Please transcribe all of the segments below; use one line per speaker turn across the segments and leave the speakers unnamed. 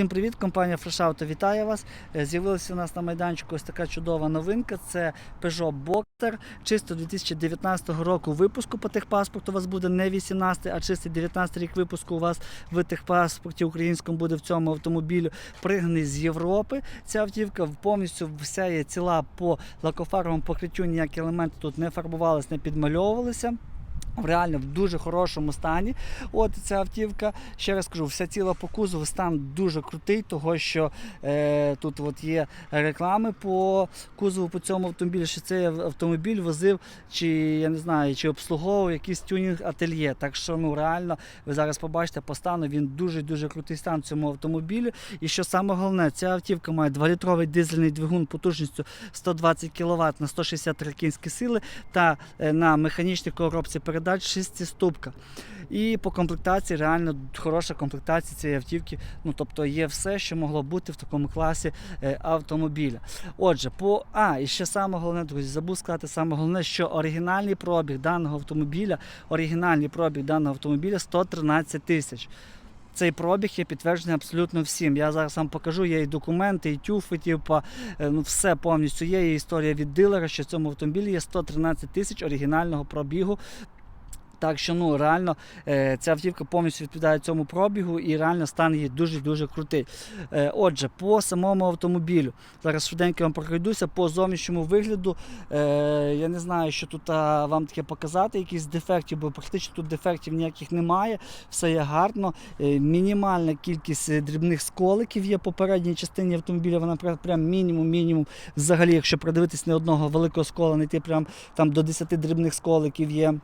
Всім привіт! Компанія Fresh вітає вас. Е, З'явилася у нас на майданчику ось така чудова новинка. Це Peugeot Boxer. Чисто 2019 року випуску по техпаспорту у вас буде не 18, а чистий 19 рік випуску у вас в техпаспорті українському буде в цьому автомобілю пригнаний з Європи. Ця автівка повністю вся є ціла по лакофаровому покриттю, ніякі елементи тут не фарбувалися, не підмальовувалися. Реально в дуже хорошому стані. От ця автівка. Ще раз кажу, вся ціла по кузову стан дуже крутий, того що е, тут от є реклами по кузову по цьому автомобілю, що цей автомобіль возив, чи я не знаю, чи обслуговував якийсь тюнінг ательє. Так що ну реально ви зараз побачите по стану, він дуже дуже крутий стан цьому автомобілю. І що саме головне, ця автівка має 2-літровий дизельний двигун потужністю 120 кВт на 163 кінські сили та е, на механічній коробці передач 6 ступка. І по комплектації реально хороша комплектація цієї автівки. Ну тобто є все, що могло бути в такому класі е, автомобіля. Отже, по а і ще саме головне, друзі, забув сказати саме головне, що оригінальний пробіг даного автомобіля, оригінальний пробіг даного автомобіля 113 тисяч. Цей пробіг є підтверджений абсолютно всім. Я зараз вам покажу, є і документи, і тюфи, типу, е, ну все повністю є. І історія від дилера, що в цьому автомобілі є 113 тисяч оригінального пробігу. Так що ну реально е, ця автівка повністю відповідає цьому пробігу і реально стан її дуже-дуже крутий. Е, отже, по самому автомобілю. Зараз швиденько вам пройдуся по зовнішньому вигляду. Е, я не знаю, що тут вам таке показати, якісь дефектів, бо практично тут дефектів ніяких немає. Все є гарно. Мінімальна кількість дрібних сколиків є по передній частині автомобіля. Вона прям, мінімум-мінімум. Взагалі, якщо придивитись не одного великого скола, знайти прям там до 10 дрібних сколиків є.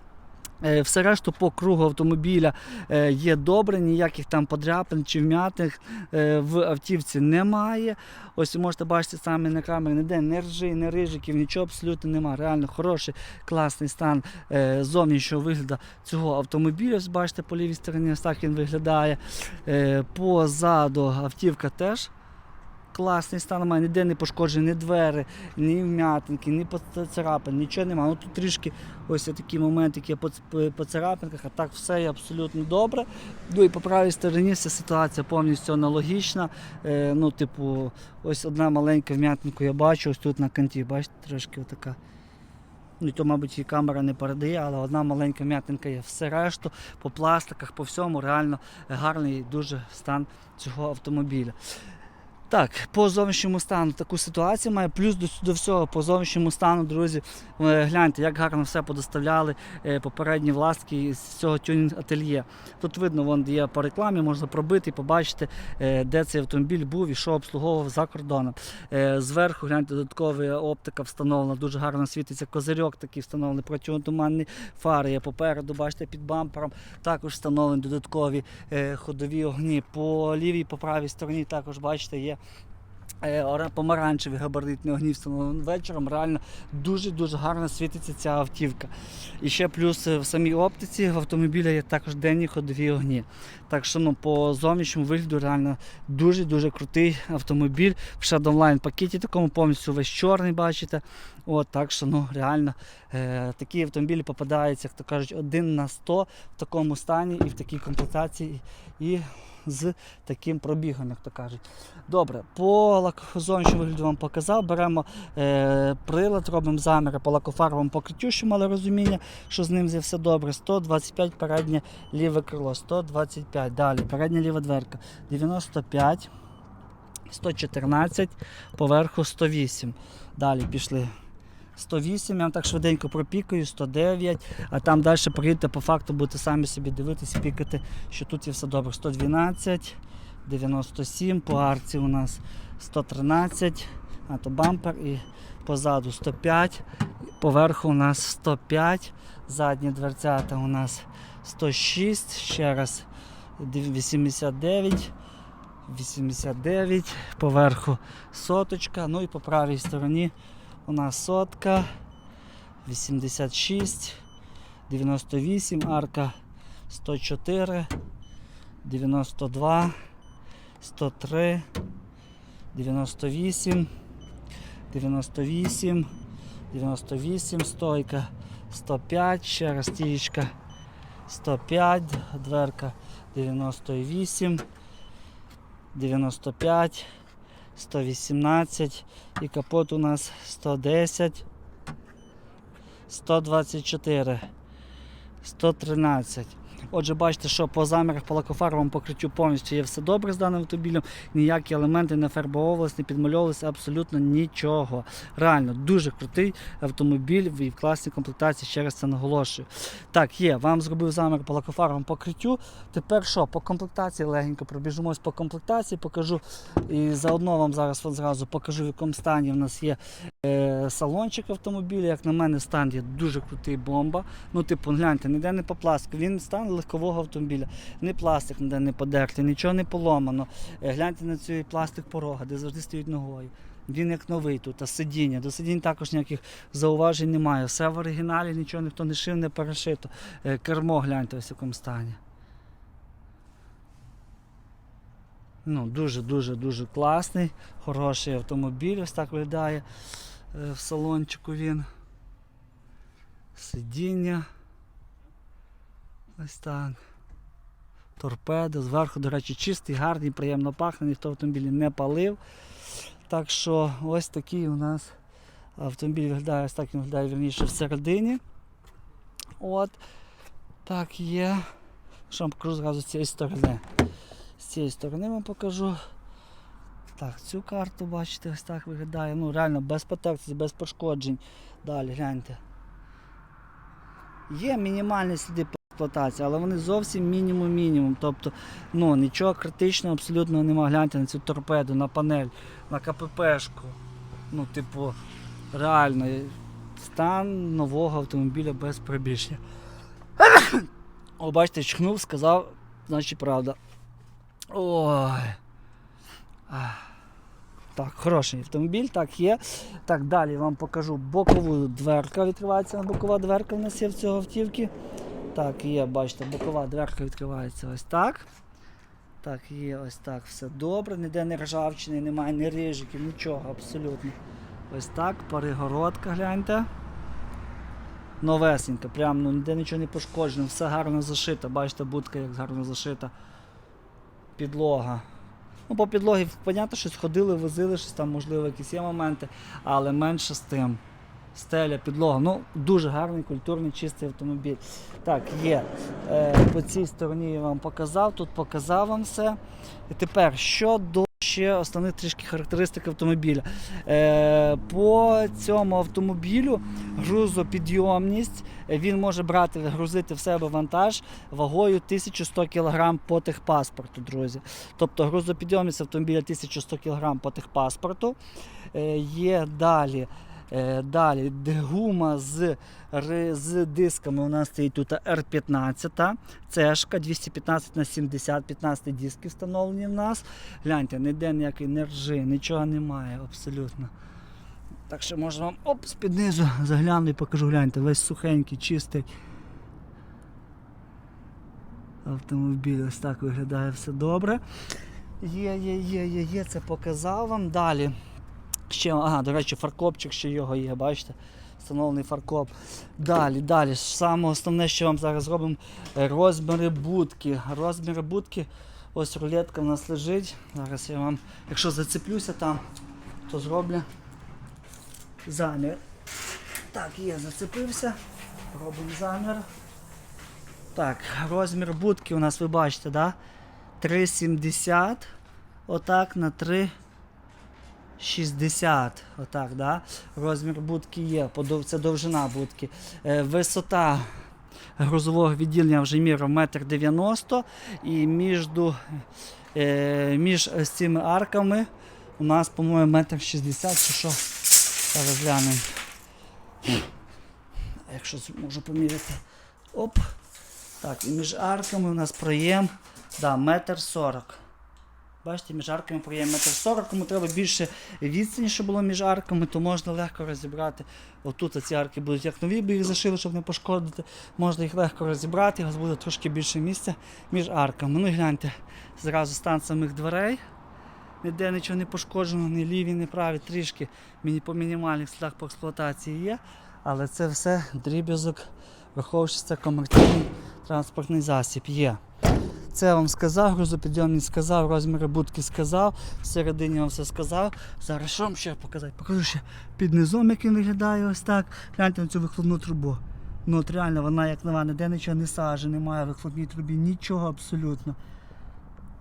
Е, Все решту по кругу автомобіля е, є добре, ніяких там подряпин чи вмятих е, в автівці немає. Ось ви можете бачити самі на камері, ніде не ржи, не рижиків, нічого абсолютно немає. Реально хороший, класний стан зовнішнього вигляду цього автомобіля. Ось бачите, по лівій стороні ось так він виглядає. Позаду автівка теж класний стан має, ніде не пошкоджені, ні двері, ні вм'ятинки, ні поцарапин, нічого немає. Ну тут трішки ось такі моменти, які по, царапинках, а так все є абсолютно добре. Ну і по правій стороні вся ситуація повністю аналогічна. Е, ну, типу, ось одна маленька вм'ятинку я бачу, ось тут на канті, бачите, трошки отака. Ну, то, мабуть, і камера не передає, але одна маленька м'ятинка є. Все решту по пластиках, по всьому реально гарний дуже стан цього автомобіля. Так, по зовнішньому стану таку ситуацію має. Плюс до, до всього по зовнішньому стану, друзі, е, гляньте, як гарно все подоставляли е, попередні власки з цього тюнінг ательє. Тут видно, вон є по рекламі, можна пробити і побачити, е, де цей автомобіль був і що обслуговував за кордоном. Зверху гляньте, додаткова оптика встановлена, дуже гарно світиться козирьок такий встановлений, протитуманні фари є попереду, бачите, під бампером також встановлені додаткові ходові огні. По лівій, по правій стороні також бачите, є е, помаранчеві габаритні огні встановлені вечором. Реально дуже-дуже гарно світиться ця автівка. І ще плюс е, в самій оптиці в автомобіля є також денні ходові огні. Так що ну, по зовнішньому вигляду реально дуже-дуже крутий автомобіль в Shadowline пакеті, такому повністю весь чорний, бачите. От, так що ну, реально е, такі автомобілі попадаються, як то кажуть, один на 100 в такому стані і в такій комплектації. І з таким пробігом, як то кажуть. Добре, по лак- зовнішньому вигляду вам показав. Беремо е, прилад, робимо заміри по лакофаровому покриттю, щоб мали розуміння, що з ним все добре. 125 переднє ліве крило, 125. Далі передня ліва дверка 95, 114, поверху 108. Далі пішли. 108, я вам так швиденько пропікаю, 109, а там далі приїдете по факту, будете самі собі дивитися, пікати, що тут є все добре. 112, 97, по арці у нас 113, а то бампер і позаду 105, поверху у нас 105, задні дверцята у нас 106, ще раз 89. 89, поверху соточка, ну і по правій стороні у нас сотка, 86, 98, арка 104, 92, 103, 98, 98, 98, стойка 105, ще раз тієчка 105, дверка 98, 95, 118 і капот у нас 110, 124, 113. Отже, бачите, що по замірах по лакофарбовому покриттю повністю є все добре з даним автомобілем. Ніякі елементи не фарбовувалися, не підмальовувалися, абсолютно нічого. Реально дуже крутий автомобіль і в класній комплектації, ще раз це наголошую. Так, є, вам зробив замір по лакофарбовому покриттю. Тепер що? По комплектації легенько пробіжимось по комплектації, покажу. І заодно вам зараз зразу покажу, в якому стані в нас є е, салончик автомобіля. Як на мене, стан є дуже крутий бомба. Ну, типу, гляньте, ніде не попластик. Він стан легкового автомобіля. Ні пластик ніде не подертий, нічого не поломано. Е, гляньте на цей пластик порога, де завжди стоїть ногою. Він як новий тут, а сидіння. До сидінь також ніяких зауважень немає. Все в оригіналі, нічого ніхто не шив, не перешито. Е, Кермо гляньте ось в якому стані. Ну, дуже, дуже, дуже класний, хороший автомобіль. Ось так виглядає е, в салончику він. Сидіння. Ось так. Торпеда. Зверху, до речі, чистий, гарний, приємно пахне, ніхто в автомобілі не палив. Так що ось такий у нас автомобіль виглядає, ось так він виглядає вірніше всередині. От. Так є. Що вам покажу зразу з цієї сторони. З цієї сторони вам покажу. Так, цю карту, бачите, ось так виглядає. Ну, реально без потекцій, без пошкоджень. Далі, гляньте. Є мінімальні сліди експлуатації, але вони зовсім мінімум-мінімум. Тобто, ну, нічого критичного абсолютно немає. Гляньте на цю торпеду, на панель, на КППшку. Ну, типу, реально, стан нового автомобіля без прибільшення. О, бачите, чхнув, сказав, значить правда. Ой. Так, хороший автомобіль, так є. Так, далі вам покажу бокову дверка. Відкривається бокова дверка в нас є в цього автівки. Так, є, бачите, бокова дверка відкривається ось так. Так, є ось так, все добре, ніде не ржавчини, немає ні рижиків, нічого абсолютно. Ось так, перегородка, гляньте. Новесенька, прям ну, ніде нічого не пошкоджено, все гарно зашито. Бачите, будка як гарно зашита. Підлога. Ну, по підлогі, понятно, щось ходили, возили, щось там, можливо, якісь є моменти, але менше з тим. Стеля, підлога. Ну, дуже гарний, культурний, чистий автомобіль. Так, є. Е, по цій стороні я вам показав, тут показав вам все. І тепер щодо ще основних трішки характеристик автомобіля. Е, по цьому автомобілю грузопідйомність він може брати, грузити в себе вантаж вагою 1100 кг по техпаспорту, друзі. Тобто грузопідйомність автомобіля 1100 кг по техпаспорту. Е, є далі. Е, Далі гума з, з дисками у нас стоїть тут R15, цешка 215 на 70, 15 диски встановлені в нас. Гляньте, ніде ніякої не ржи, нічого немає абсолютно. Так що можна вам оп, з-під низу загляну і покажу, гляньте, весь сухенький, чистий. Автомобіль ось так виглядає все добре. Є, є, є, є, є, це показав вам. Далі. Ще, ага, до речі, фаркопчик ще його є, бачите? Встановлений фаркоп. Далі, далі. Саме основне, що вам зараз зробимо, розміри будки. Розміри будки. Ось рулетка в нас лежить. Зараз я вам, якщо зацеплюся там, то зроблю замір. Так, є, зацепився. Робимо замір. Так, розмір будки у нас, ви бачите, да? 3,70. Отак на 3. 60, отак, да? розмір будки є, це довжина будки. Е, висота грузового відділення вже мірив 1,90 м і між, е, між цими арками у нас, по-моєму, 1,60 м чи що. Зараз глянемо. Якщо можу поміряти. Оп. Так, і між арками у нас проєм да, 1,40 м. Бачите, між арками проєм 1,40 м. Кому треба більше відстані, щоб було між арками, то можна легко розібрати. Отут ці арки будуть як нові, бо їх зашили, щоб не пошкодити. Можна їх легко розібрати, у вас буде трошки більше місця між арками. Ну і гляньте, зразу стан самих дверей. Ніде нічого не пошкоджено, ні ліві, ні праві, трішки по мінімальних слідах по експлуатації є. Але це все дріб'язок, враховуючи це комерційний транспортний засіб є. Це вам сказав, грузопідйомність сказав, розміри будки сказав, всередині вам все сказав. Зараз що вам ще показати? Покажу ще під низом, як він виглядає ось так. Гляньте на цю вихлопну трубу. Ну от реально вона як нова, ніде нічого не саже, немає в вихлопній трубі, нічого абсолютно.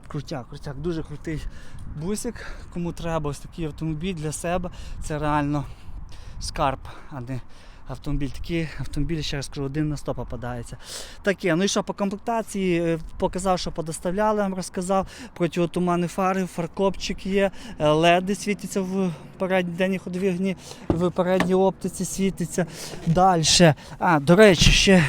Крутяк, крутяк, дуже крутий бусик. Кому треба ось такий автомобіль для себе, це реально скарб, а не автомобіль. Такий автомобіль, ще раз кажу, один на 100 попадається. Таке, ну і що по комплектації, Е, показав, що подоставляли, вам розказав. Противотуманні фари, фаркопчик є, е, леди світяться в передній денній ходовій в передній оптиці світиться. Далі. А, до речі, ще.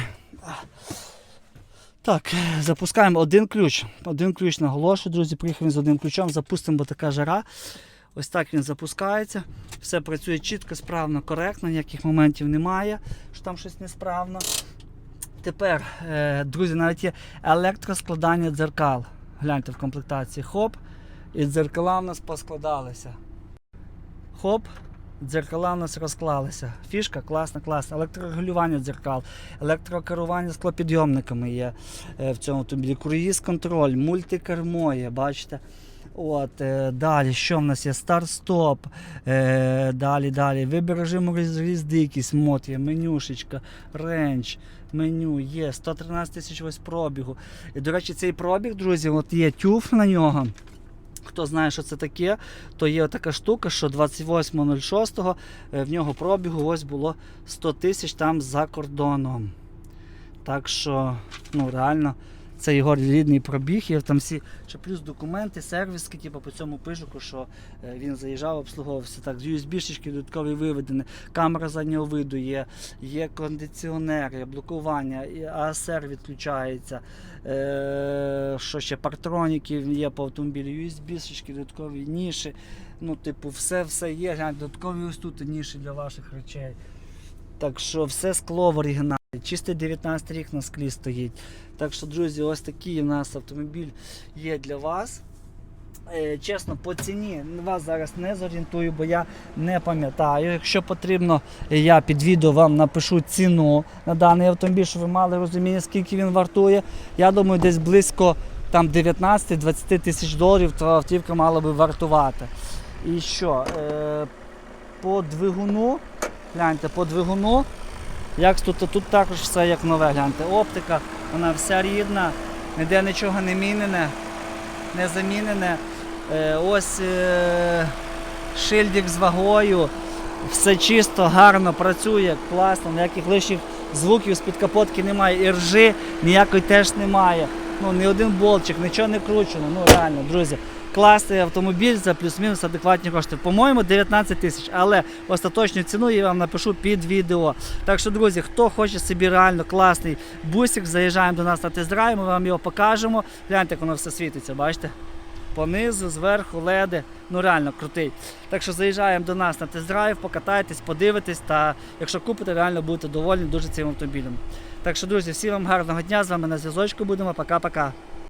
Так, запускаємо один ключ. Один ключ наголошую, друзі, приїхав з одним ключом, запустимо, бо така жара. Ось так він запускається. Все працює чітко, справно, коректно, ніяких моментів немає, що там щось несправно. Тепер, е, друзі, навіть є електроскладання дзеркал. Гляньте в комплектації. Хоп, і дзеркала в нас поскладалися. Хоп, дзеркала в нас розклалися. Фішка класна, класна. Електрорегулювання дзеркал, електрокерування склопідйомниками є е, в цьому автомобілі. Круїз контроль, мультикермо є, бачите. От, е, далі, що в нас є? Старт-стоп. Е, далі, далі. Вибір режиму якийсь мод є, менюшечка, ренч, меню є, 113 тисяч ось пробігу. І, до речі, цей пробіг, друзі, от є тюф на нього. Хто знає, що це таке, то є така штука, що 28.06 е, в нього пробігу ось було 100 тисяч там за кордоном. Так що, ну реально, це його рідний пробіг. Є там всі, ще плюс документи, сервіски, типу по цьому пижику, що е, він заїжджав, обслуговувався так. USB-шечки додаткові виведені, камера заднього виду є, є кондиціонер, є блокування, і АСР відключається. Е, що ще партроніки є по автомобілі, USB-шечки, додаткові ніші. Ну, типу, все все є. Додаткові ось тут ніші для ваших речей. Так що все скло в оригіналі. Чистий 19 рік на склі стоїть. Так що, друзі, ось такий у нас автомобіль є для вас. Е, Чесно, по ціні вас зараз не зорієнтую, бо я не пам'ятаю. Якщо потрібно, я під відео вам напишу ціну на даний автомобіль, щоб ви мали розуміння, скільки він вартує. Я думаю, десь близько там 19-20 тисяч доларів та автівка мала би вартувати. І що? Е, по двигуну, гляньте, по двигуну, як тут, тут також все як нове, гляньте. Оптика, вона вся рідна, ніде нічого не мінене, не замінене. Е, ось е, шильдик з вагою, все чисто, гарно працює, класно, ніяких лишніх звуків з-під капотки немає, і ржи ніякої теж немає. Ну, ні один болчик, нічого не кручено. Ну реально, друзі. Класний автомобіль за плюс-мінус адекватні кошти. По-моєму, 19 тисяч, але остаточну ціну я вам напишу під відео. Так що, друзі, хто хоче собі реально класний бусик, заїжджаємо до нас на тест-драйв, ми вам його покажемо. Гляньте, як воно все світиться, бачите? Понизу, зверху, леди. Ну реально крутий. Так що заїжджаємо до нас на тест-драйв, покатайтесь, подивитесь, та якщо купите, реально будете довольні дуже цим автомобілем. Так що, друзі, всім вам гарного дня. З вами на зв'язочку будемо. Пока-пока.